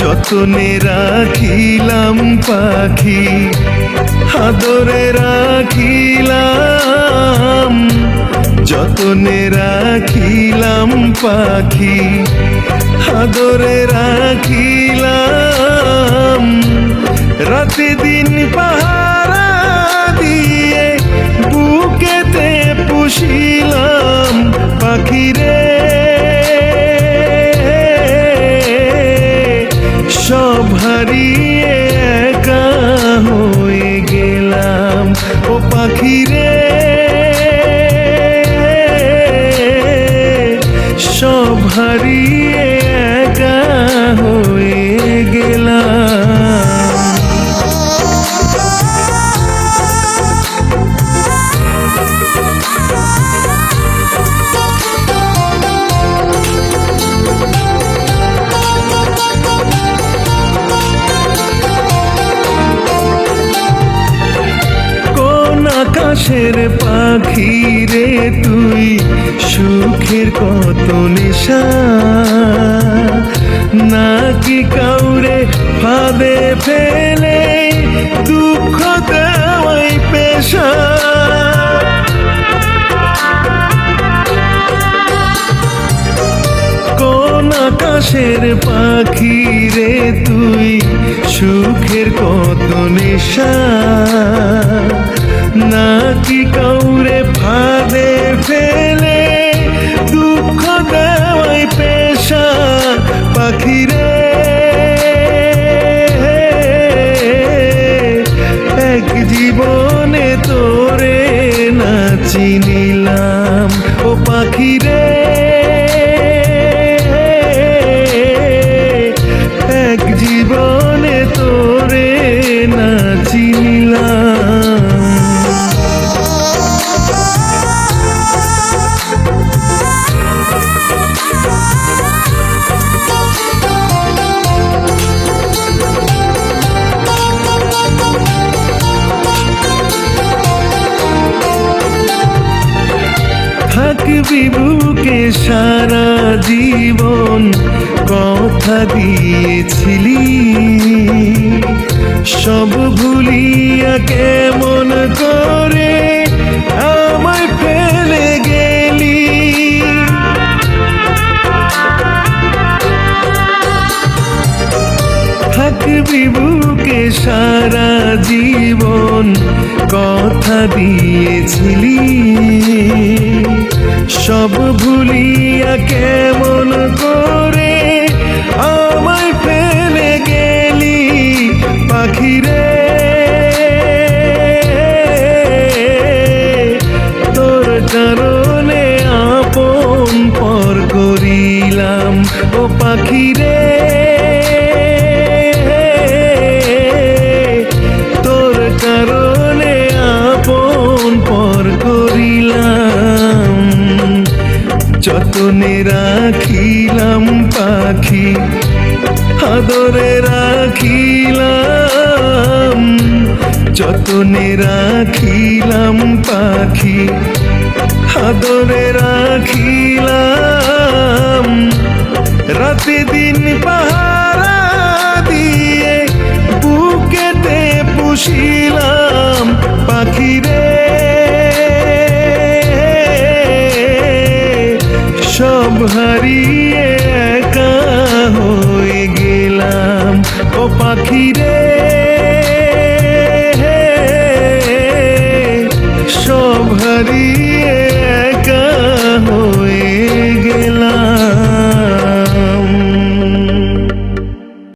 যতনে রাখিলাম পাখি আদরে রাখিলাম। যতনে রাখিলাম পাখি আদরে রাখিলাম। রাতে দিন হারিয়ে একা হয়ে গেলাম। ও পাখিরে সব হারিয়ে আকাশের পাখি রে তুই, সুখের কত নেশা? নাকি কাউরে ভাবে ফেলে দুঃখ দেওয়াই পেশা? আকাশের পাখি রে তুই, সুখের কত নেশা? নাকি পাখি রে বুকে সারা জীবন কথা দিয়েছিলি। সব ভুলিয়া কেমন করে আমায় ফেলে গেলি? থাকবি বুকে সারা জীবন কথা দিয়েছিলি। সব ভুলিয়া কেমন করে আমার ফেলে গেলি পাখিরে তোর কারণে আপন পর করিলাম ও পাখিরে যতনে রাখিলাম পাখি আদরে রাখিলাম। যতনে রাখিলাম পাখি আদরে রাখিলাম। সব হারিয়ে একা হয়ে গেলাম। ও পাখি রে সব হারিয়ে একা